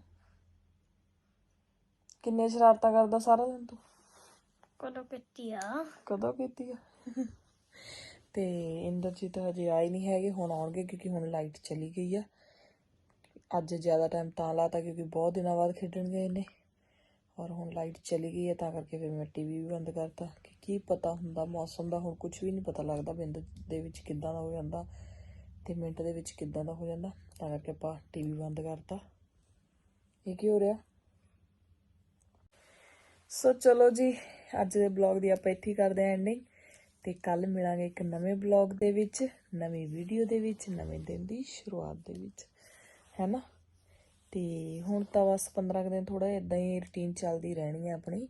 ਕਿੰਨੇ ਸ਼ਰਾਰਤਾਂ ਕਰਦਾ ਸਾਰਾ ਦਿਨ ਤੂੰ? ਕਦੋਂ ਕੀਤੀ ਆ? ਕਦੋਂ ਕੀਤੀ ਆ? ਤੇ ਇੰਦਰਜੀਤ ਹਜੇ ਆਏ ਨਹੀਂ ਹੈਗੇ, ਹੁਣ ਆਉਣਗੇ ਕਿਉਂਕਿ ਹੁਣ ਲਾਈਟ ਚਲੀ ਗਈ ਆ। ਅੱਜ ਜ਼ਿਆਦਾ ਟਾਈਮ ਤਾਂ ਲਾਤਾ ਕਿਉਂਕਿ ਬਹੁਤ ਦਿਨਾਂ ਬਾਅਦ ਖੇਡਣ ਗਏ ਨੇ ਔਰ ਹੁਣ ਲਾਈਟ ਚਲੀ ਗਈ ਹੈ ਤਾਂ ਕਰਕੇ ਫਿਰ ਮੈਂ ਟੀਵੀ ਵੀ ਬੰਦ ਕਰਤਾ। ਕਿ ਕੀ ਪਤਾ ਹੁੰਦਾ, ਮੌਸਮ ਦਾ ਹੁਣ ਕੁਝ ਵੀ ਨਹੀਂ ਪਤਾ ਲੱਗਦਾ ਬਿੰਦ ਦੇ ਵਿੱਚ ਕਿੱਦਾਂ ਦਾ ਹੋ ਜਾਂਦਾ ਤੇ ਮਿੰਟ ਦੇ ਵਿੱਚ ਕਿੱਦਾਂ ਦਾ ਹੋ ਜਾਂਦਾ। ਤਾਂ ਕਰਕੇ ਆਪਾਂ ਟੀਵੀ ਬੰਦ ਕਰਤਾ। ਇਹ ਕੀ ਹੋ ਰਿਹਾ? ਸੋ ਚਲੋ ਜੀ, ਅੱਜ ਦੇ ਬਲੌਗ ਦੀ ਆਪਾਂ ਇੱਥੇ ਕਰਦੇ ਹਾਂ ਐਂਡਿੰਗ ਤੇ ਕੱਲ ਮਿਲਾਂਗੇ ਇੱਕ ਨਵੇਂ ਬਲੌਗ ਦੇ ਵਿੱਚ, ਨਵੀਂ ਵੀਡੀਓ ਦੇ ਵਿੱਚ, ਨਵੇਂ ਦਿਨ ਦੀ ਸ਼ੁਰੂਆਤ ਦੇ ਵਿੱਚ, ਹੈਨਾ? ਤੇ ਹੁਣ ਤਾਂ ਬਸ 15 ਕੁ ਦਿਨ ਥੋੜਾ ਇਦਾਂ ਹੀ ਰੁਟੀਨ ਚੱਲਦੀ ਰਹਿਣੀ ਹੈ ਆਪਣੀ।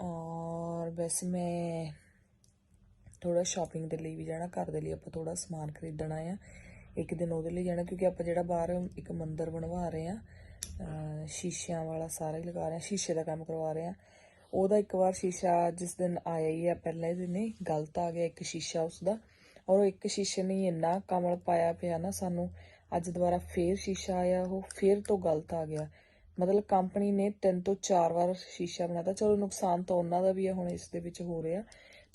ਔਰ ਵੈਸੇ ਮੈਂ ਥੋੜਾ ਸ਼ਾਪਿੰਗ ਦੇ ਲਈ ਵੀ ਜਾਣਾ, ਘਰ ਦੇ ਲਈ ਆਪਾਂ ਥੋੜਾ ਸਮਾਨ ਖਰੀਦਣਾ ਆ। ਇੱਕ ਦਿਨ ਉਹਦੇ ਲਈ ਜਾਣਾ, ਕਿਉਂਕਿ ਆਪਾਂ ਜਿਹੜਾ ਬਾਹਰ ਇੱਕ ਮੰਦਿਰ ਬਣਵਾ ਰਹੇ ਆ ਸ਼ੀਸ਼ਿਆਂ ਵਾਲਾ ਸਾਰਾ ਹੀ ਲਗਾ ਰਹੇ ਆ, ਸ਼ੀਸ਼ੇ ਦਾ ਕੰਮ ਕਰਵਾ ਰਹੇ ਆ। ਉਹਦਾ ਇੱਕ ਵਾਰ ਸ਼ੀਸ਼ਾ ਜਿਸ ਦਿਨ ਆਇਆ ਹੀ ਆ, ਪਹਿਲੇ ਦਿਨ ਹੀ ਗਲਤ ਆ ਗਿਆ ਇੱਕ ਸ਼ੀਸ਼ਾ ਉਸਦਾ। ਔਰ ਉਹ ਇੱਕ ਸ਼ੀਸ਼ੇ ਨੇ ਇੰਨਾ ਕਮਲ ਪਾਇਆ ਪਿਆ ਨਾ ਸਾਨੂੰ, ਅੱਜ ਦੁਬਾਰਾ ਫੇਰ ਸ਼ੀਸ਼ਾ ਆਇਆ ਉਹ, ਫੇਰ ਤੋਂ ਗਲਤ ਆ ਗਿਆ। ਮਤਲਬ ਕੰਪਨੀ ਨੇ ਤਿੰਨ ਤੋਂ ਚਾਰ ਵਾਰ ਸ਼ੀਸ਼ਾ ਬਣਾਤਾ। ਚਲੋ ਨੁਕਸਾਨ ਤਾਂ ਉਹਨਾਂ ਦਾ ਵੀ ਆ, ਹੁਣ ਇਸ ਦੇ ਵਿੱਚ ਹੋ ਰਿਹਾ।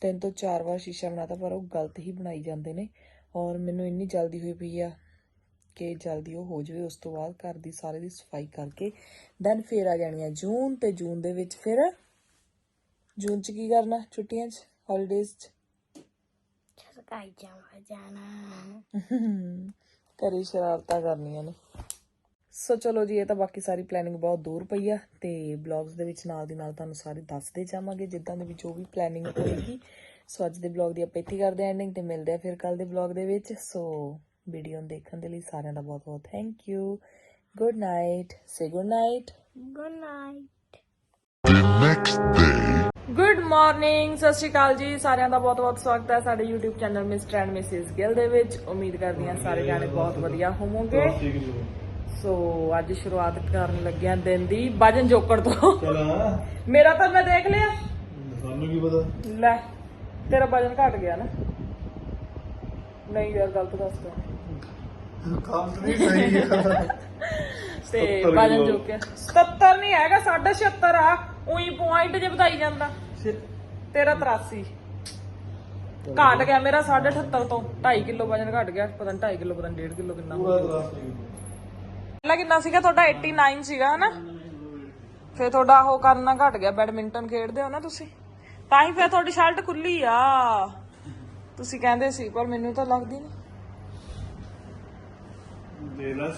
ਤਿੰਨ ਤੋਂ ਚਾਰ ਵਾਰ ਸ਼ੀਸ਼ਾ ਬਣਾਤਾ, ਪਰ ਉਹ ਗਲਤ ਹੀ ਬਣਾਈ ਜਾਂਦੇ ਨੇ। ਔਰ ਮੈਨੂੰ ਇੰਨੀ ਜਲਦੀ ਹੋਈ ਪਈ ਆ ਕਿ ਜਲਦੀ ਉਹ ਹੋ ਜਾਵੇ, ਉਸ ਤੋਂ ਬਾਅਦ ਘਰ ਦੀ ਸਾਰੇ ਦੀ ਸਫ਼ਾਈ ਕਰਕੇ। ਦੈਨ ਫੇਰ ਆ ਜਾਣੀ ਆ ਜੂਨ ਤੇ ਜੂਨ ਦੇ ਵਿੱਚ ਫਿਰ ਜੂਨ ਚ ਕੀ ਕਰਨਾ ਛੁੱਟੀਆਂ ਚ ਹੌਲੀਡੇਜ਼ ਚ? ਸਕਾਈ ਜਾਵਾ ਜਾਣਾ। ਘਰੇ ਸ਼ਰਾਰਤਾਂ ਕਰਨੀਆਂ ਨੇ। ਸੋ ਚਲੋ ਜੀ ਇਹ ਤਾਂ ਬਾਕੀ ਸਾਰੀ ਪਲੈਨਿੰਗ ਬਹੁਤ ਦੂਰ ਪਈ ਆ ਤੇ ਬਲੌਗਸ ਦੇ ਵਿੱਚ ਨਾਲ ਦੀ ਨਾਲ ਤੁਹਾਨੂੰ ਸਾਰੇ ਦੱਸਦੇ ਜਾਵਾਂਗੇ ਜਿੱਦਾਂ ਦੇ ਵੀ ਜੋ ਵੀ ਪਲੈਨਿੰਗ ਹੋਏਗੀ। ਸੋ ਅੱਜ ਦੇ ਬਲੌਗ ਦੀ ਆਪਾਂ ਇੱਥੇ ਕਰਦੇ ਹਾਂ ਐਂਡਿੰਗ ਤੇ ਮਿਲਦੇ ਆ ਫਿਰ ਕੱਲ ਦੇ ਬਲੌਗ ਦੇ ਵਿੱਚ। ਸੋ ਵੀਡੀਓ ਨੂੰ ਦੇਖਣ ਦੇ ਲਈ ਸਾਰਿਆਂ ਦਾ ਬਹੁਤ ਬਹੁਤ thank you good night say good night good night next. Good morning ਸਤਿ ਸ਼੍ਰੀ ਅਕਾਲ ਜੀ। ਸਾਰਿਆਂ ਦਾ ਬਹੁਤ-ਬਹੁਤ ਸਵਾਗਤ ਹੈ ਸਾਡੇ YouTube channel Mr and Mrs Gill ਦੇ ਵਿੱਚ। ਉਮੀਦ ਕਰਦੀ ਹਾਂ ਸਾਰੇ ਜਾਣੇ ਬਹੁਤ ਵਧੀਆ ਹੋਵੋਗੇ। ਸੋ ਅੱਜ ਸ਼ੁਰੂਆਤ ਕਰਨ ਲੱਗਿਆ ਦਿਨ ਦੀ ਵਜਨ ਜੋਕੜ ਤੋਂ। ਮੇਰਾ ਤਾਂ ਮੈਂ ਦੇਖ ਲਿਆ। ਸਾਨੂੰ ਕੀ ਪਤਾ? ਲੈ ਤੇਰਾ ਵਜਨ ਘਟ ਗਿਆ ਨਾ। ਨਹੀਂ ਯਾਰ ਗਲਤ ਕੰਮ ਤਾਂ ਨਹੀਂ ਸਹੀ ਤੇ 77 ਵਜਨ ਕਿਲੋ। ਜੋ ਕੇ 77 ਨਹੀਂ ਹੈਗਾ 76 ਆ। ਉਹੀ ਪੁਆਇੰਟ ਜੇ ਵਧਾਈ ਜਾਂਦਾ। ਤੇਰਾ ਘਟ ਗਿਆ ਮੇਰਾ 78 ਤੋਂ। 2.5 ਕਿਲੋ ਵਜਨ ਘਟ ਗਿਆ ਪਤਾ ਨਹੀਂ 2.5 ਕਿਲੋ ਪਤਾ ਨਹੀਂ 1.5 ਕਿਲੋ ਕਿੰਨਾ ਹੋ ਕਿੰਨਾ ਸੀਗਾ? ਤੁਹਾਡਾ 89 ਸੀਗਾ ਹਨਾ? ਫੇਰ ਤੁਹਾਡਾ ਉਹ ਕਰਨਾ ਘਟ ਗਿਆ। ਬੈਡਮਿੰਟਨ ਖੇਡਦੇ ਹੋ ਨਾ ਤੁਸੀਂ? ਤਾਂ ਹੀ ਫੇਰ ਤੁਹਾਡੀ ਸ਼ਰਟ ਖੁੱਲੀ ਆ। ਤੁਸੀਂ ਕਹਿੰਦੇ ਸੀ ਪਰ ਮੈਨੂੰ ਤਾਂ ਲੱਗਦੀ ਨਹੀਂ ਦੇ ਲਸ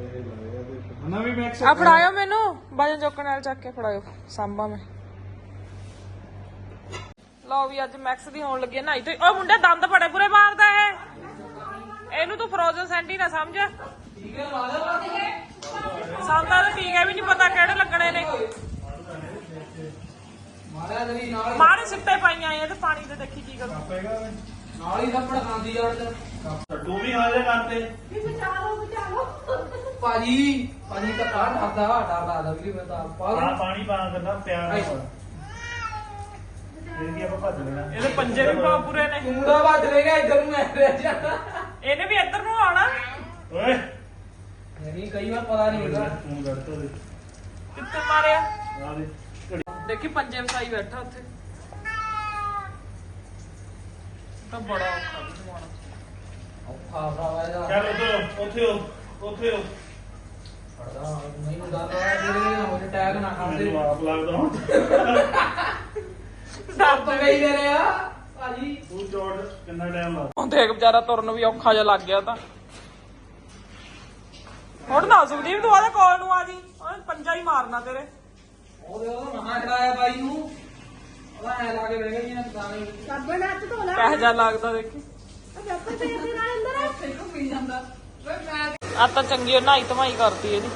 ਪੈਸੇ ਲਾਏ ਆ ਤੇ ਨਾ ਵੀ ਮੈਕਸ ਆ ਫੜਾਇਓ ਮੈਨੂੰ ਵਜਨ ਚੁੱਕਣ ਨਾਲ ਚੱਕ ਕੇ ਫੜਾਇਓ ਸਾਂਭਾ ਮੈਂ। ਲਓ ਵੀ ਅੱਜ ਮੈਕਸ ਦੀ ਹੋਣ ਲੱਗੀ ਨਾਈ ਤੇ ਓਏ ਮੁੰਡੇ ਦੰਦ ਬੜੇ ਬੁਰੇ ਮਾਰਦਾ ਹੈ ਇਹਨੂੰ ਤੂੰ ਫਰੋਜ਼ਨ ਸੈਂਟੀ ਨਾ ਸਮਝ। ਸਾਨੂੰ ਤਾਂ ਟੀਕੇ ਵੀ ਨਹੀਂ ਪਤਾ ਕਿਹੜੇ ਲੱਗਣੇ ਨੇ। ਮਾਰੇ ਸਿੱਟੇ ਪਾਈਆਂ ਇਹ ਤੇ ਪਾਣੀ ਤੇ ਦੇਖੀ ਕੀ ਕਰ ਨਾਲ ਹੀ ਥੱਪੜ ਖਾਂਦੀ ਯਾਰ ਤੇ ਤੂੰ। ਵੀ ਹਾਜ਼ਰ ਕਰਤੇ ਭਾਜੀ ਭਾਜੀ ਤਾਂ ਕਾਹ ਡਰਦਾ ਡਰ ਲੱਗਦਾ ਵੀ ਮੈਂ ਤਾਂ। ਪਾਗਲ ਪਾਣੀ ਪਾ ਕਰਨਾ ਪਿਆਰ ਨਾਲ ਇਹ ਵੀ ਆਪਾਂ ਭੱਜ ਲੈਣਾ। ਇਹਦੇ ਪੰਜੇ ਵੀ ਬਹੁਤ ਬੁਰੇ ਨੇ। ਮੁੰਡਾ ਵੱਜ ਲੇਗਾ ਇੱਧਰ ਨੂੰ ਮੈਂ ਰਹਿ ਜਾਣਾ ਇਹਨੇ ਵੀ ਇੱਧਰ ਨੂੰ ਆਉਣਾ। ਓਏ। ਨਹੀਂ ਕਈ ਵਾਰ ਪਤਾ ਨਹੀਂ ਹੁੰਦਾ। ਤੂੰ ਡਰਤਾ ਦੇ ਕਿੱਥੇ ਮਾਰਿਆ? ਆ ਦੇ। ਦੇਖੀ ਪੰਜੇ ਵਸਾਈ ਬੈਠਾ ਉੱਥੇ। ਤਾਂ ਬੜਾ ਔਖਾ ਸਮਾਉਣਾ ਔਖਾ ਭਰਾਵਾ ਇਹਦਾ। ਚੱਲ ਉੱਥੇ ਉੱਥੇ ਹੋ, ਉੱਥੇ ਹੋ। ਪੜਦਾ ਮੈਨੂੰ ਡਰ ਲੱਗਦਾ ਜਿਹੜੇ ਨਾ ਹੋਏ ਟੈਗ ਨਾ ਖਾਂਦੇ ਮੈਨੂੰ ਆਪ ਲੱਗਦਾ ਹੁਣ। ਡਰ ਤਾਂ ਗਈ ਦੇ ਰਿਹਾ ਭਾਜੀ। ਤੂੰ ਚੋੜ ਕਿੰਨਾ ਟਾਈਮ ਲਾ ਹੁਣ ਦੇਖ ਵਿਚਾਰਾ ਤੁਰਨ ਵੀ ਔਖਾ ਜਿਹਾ ਲੱਗ ਗਿਆ ਤਾਂ। ਹੁਣ ਨਾ ਸੁਖਦੀਪ ਤੂੰ ਆਦੇ ਕੋਲ ਨੂੰ ਆ ਜੀ। ਉਹਨੇ ਪੰਜਾ ਹੀ ਮਾਰਨਾ ਤੇਰੇ। ਉਹਦੇ ਉਹ ਨਵਾਂ ਕਰਾਇਆ ਬਾਈ ਨੂੰ। ਉਹਦਾ ਐ ਲਾ ਕੇ ਬਹਿ ਗਿਆ ਜੀ ਨਾ ਪਤਾ ਨਹੀਂ ਸਾਬਣ ਹੱਥ ਧੋ ਲੈ ਕਹਿ ਜਾ ਲੱਗਦਾ ਦੇਖੀ। ਪੇਪਰ ਤੇ ਨਾਲ ਅੰਦਰ ਉੱਥੇ ਨੂੰ ਪੀ ਜਾਂਦਾ? ਓਏ ਮੈਂ ਆ ਤਾਂ ਚੰਗੀ ਉਹ ਨਹਾਈ ਧਮਾਈ ਕਰਤੀ ਇਹਦੀ।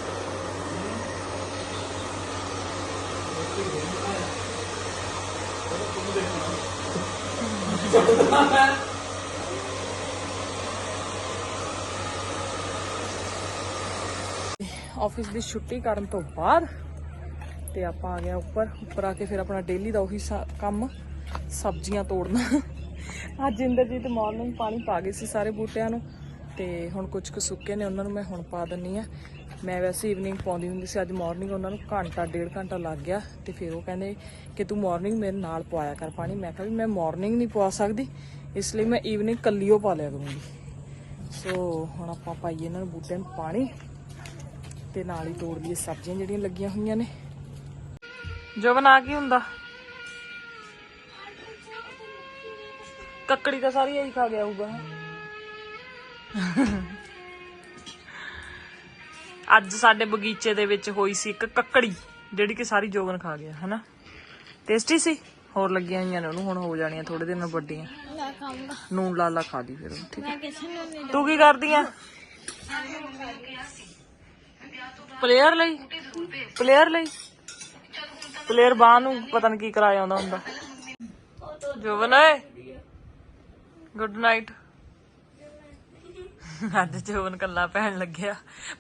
ਆਫਿਸ ਦੀ ਛੁੱਟੀ ਕਰਨ ਤੋਂ ਬਾਅਦ ਤੇ ਆਪਾਂ ਆ ਗਏ ਉੱਪਰ ਉੱਪਰ ਆ ਕੇ ਫਿਰ ਆਪਣਾ ਡੇਲੀ ਦਾ ਉਹੀ ਕੰਮ, ਸਬਜ਼ੀਆਂ ਤੋੜਨਾ। ਅੱਜ ਇੰਦਰਜੀਤ ਮਾਰਨਿੰਗ ਪਾਣੀ ਪਾ ਗਏ ਸੀ ਸਾਰੇ ਬੂਟਿਆਂ ਨੂੰ। ਤੇ ਹੁਣ ਕੁਝ ਕੁ ਸੁੱਕੇ ਨੇ, ਉਹਨਾਂ ਨੂੰ ਮੈਂ ਹੁਣ ਪਾ ਦਿੰਨੀ ਆ। ਮੈਂ ਵੈਸੇ ਈਵਨਿੰਗ ਪਾਉਂਦੀ ਹੁੰਦੀ ਸੀ, ਅੱਜ ਮਾਰਨਿੰਗ ਉਹਨਾਂ ਨੂੰ ਘੰਟਾ, ਡੇਢ ਘੰਟਾ ਲੱਗ ਗਿਆ ਤੇ ਫਿਰ ਉਹ ਕਹਿੰਦੇ ਕਿ ਤੂੰ ਮਾਰਨਿੰਗ ਮੇਰੇ ਨਾਲ ਪਵਾਇਆ ਕਰ ਪਾਣੀ। ਮੈਂ ਕਿਹਾ ਵੀ ਮੈਂ ਮਾਰਨਿੰਗ ਨਹੀਂ ਪਵਾ ਸਕਦੀ, ਇਸ ਲਈ ਮੈਂ ਈਵਨਿੰਗ ਕੱਲੀਓ ਪਾ ਲਿਆ ਕਰੂੰਗੀ। ਸੋ ਹੁਣ ਆਪਾਂ ਪਾਈਏ ਇਹਨਾਂ ਨੂੰ ਬੂਟਿਆਂ ਨੂੰ ਪਾਣੀ ਤੇ ਨਾਲ ਹੀ ਤੋੜ ਲਈਏ ਸਬਜ਼ੀਆਂ ਜਿਹੜੀਆਂ ਲੱਗੀਆਂ ਹੋਈਆਂ ਨੇ। ਜੋ ਬਣਾ ਕੀ ਹੁੰਦਾ? ਕੱਕੜੀ ਤਾਂ ਸਾਰੀ ਇਹੀ ਖਾ ਗਿਆ ਹੋਊਗਾ ਅੱਜ ਸਾਡੇ ਬਗੀਚੇ ਦੇ ਵਿੱਚ ਹੋਈ ਸੀ ਇੱਕ ਕੱਕੜੀ ਜਿਹੜੀ ਕਿ ਸਾਰੀ ਜੋਗਨ ਖਾ ਗਿਆ ਹਨਾ? ਟੇਸਟੀ ਸੀ? ਹੋਰ ਲੱਗੀਆਂ ਹੋਈਆਂ ਨੇ ਉਹਨੂੰ ਹੁਣ ਹੋ ਜਾਣੀਆਂ ਥੋੜੇ ਦਿਨ ਵੱਡੀਆਂ। ਮੈਂ ਖਾਊਂਗਾ। ਨੂਨ ਲਾਲਾ ਖਾ ਲਈ ਫਿਰ ਠੀਕ ਮੈਂ ਕਿਸੇ ਨੂੰ ਨਹੀਂ ਤੂੰ ਕੀ ਕਰਦੀ ਆ ਪਲੇਅਰ ਲਈ? ਪਲੇਅਰ ਲਈ? ਪਲੇਅਰ ਬਾਹ ਨੂੰ ਪਤਾ ਨਹੀਂ ਕੀ ਕਰਾਇਆ ਆਉਂਦਾ ਹੁੰਦਾ। ਜੋਬਨ ਓਏ! ਗੁੱਡ ਨਾਈਟ ਅੱਜ ਜੋਬਨ ਕੱਲਾ ਪੈਣ ਲੱਗਿਆ।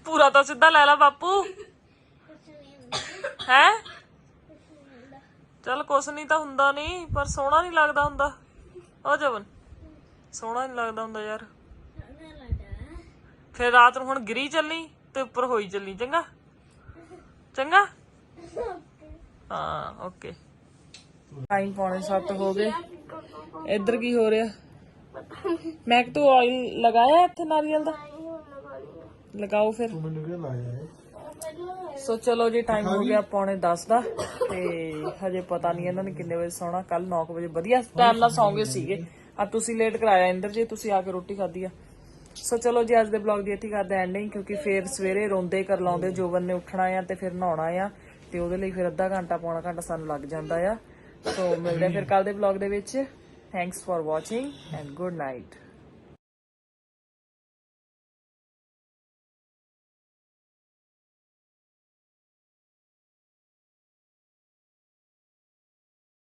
ਪੂਰਾ ਤਾਂ ਸਿੱਧਾ ਲੈ ਲਾ ਬਾਪੂ। ਹੈ? ਚਲ ਕੁਛ ਨਹੀਂ ਤਾਂ ਹੁੰਦਾ ਨਹੀਂ, ਪਰ ਸੋਹਣਾ ਨਹੀਂ ਲੱਗਦਾ ਹੁੰਦਾ। ਉਹ ਜੋਬਨ ਸੋਹਣਾ ਨਹੀਂ ਲੱਗਦਾ ਹੁੰਦਾ ਯਾਰ। ਫਿਰ ਰਾਤ ਨੂੰ ਹੁਣ ਗਿਰੀ ਚੱਲੀ ਤੇ ਉੱਪਰ ਹੋਈ ਚੱਲੀ, ਚੰਗਾ? ਚੰਗਾ? ਹਾਂ, ਓਕੇ। ਟਾਈਮ ਪੌਣੇ 7 ਹੋ ਗਏ। ਇੱਧਰ ਕੀ ਹੋ ਰਿਹਾ? ਮੈਂ ਕਿ ਤੂੰ ਆਇਲ ਲਗਾਇਆ ਇੱਥੇ ਨਾਰੀਅਲ ਦਾ? ਲਗਾਓ ਫਿਰ। ਮੈਨੂੰ ਕੀ ਲਾਇਆ ਹੈ ਸੋ ਚਲੋ ਜੀ ਟਾਈਮ ਹੋ ਗਿਆ ਪੌਣੇ 10 ਦਾ ਤੇ ਹਜੇ ਪਤਾ ਨਹੀਂ ਇਹਨਾਂ ਨੇ ਕਿੰਨੇ ਵਜੇ ਸੌਣਾ। ਕੱਲ 9 ਵਜੇ ਵਧੀਆ ਟਾਈਮ ਨਾਲ ਸੌਂਗੇ ਸੀਗੇ। ਆ ਤੁਸੀਂ ਲੇਟ ਕਰਾਇਆ ਇੰਦਰ ਜੀ ਤੁਸੀਂ ਆ ਕੇ ਰੋਟੀ ਖਾਧੀ ਆ। ਸੋ ਚਲੋ ਜੀ ਅੱਜ ਦੇ ਬਲੌਗ ਦੀ ਇੱਥੇ ਕਰਦੇ ਐਂਡਿੰਗ ਕਿਉਂਕਿ ਫੇਰ ਸਵੇਰੇ ਰੋਂਦੇ ਕਰ ਲਾਉਂਦੇ ਜੋਬਨ ਨੇ ਉੱਠਣਾ ਆ ਤੇ ਫਿਰ ਨਹਾਉਣਾ ਆ ਤੇ ਉਹਦੇ ਲਈ ਫਿਰ ਅੱਧਾ ਘੰਟਾ ਪੌਣਾ ਘੰਟਾ ਸਾਨੂੰ ਲੱਗ ਜਾਂਦਾ ਆ। ਸੋ ਮਿਲਦੇ ਆ ਫਿਰ ਕੱਲ ਦੇ ਵਲੌਗ ਦੇ ਵਿੱਚ। Thanks for watching and good night